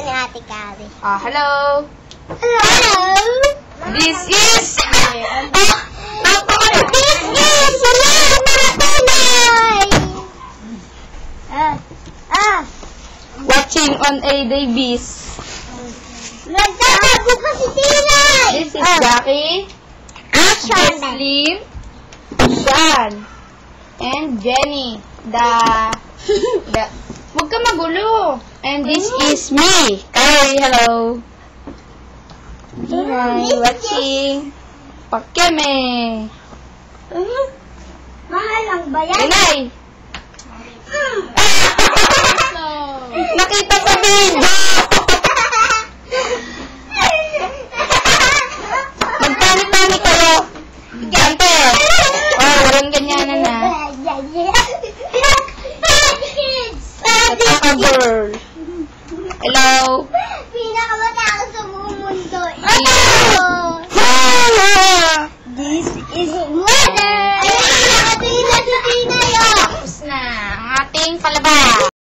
pa ni Ate Kari. Ah, hello. Hello! This is... This is! Ah, ah, Watching on A Davis. nagtatago pa si Tinay! This is Jackie. Slim. Sean. And Jenny. The... The... Huwag ka magulo. And this is me. Carrie, hello. Hi, watching. Pakeme. Mahal lang ba yan? Inay. Nakita sa video. Magtani-tani kayo. Gante. Oh, walang ganyanan na. Hello.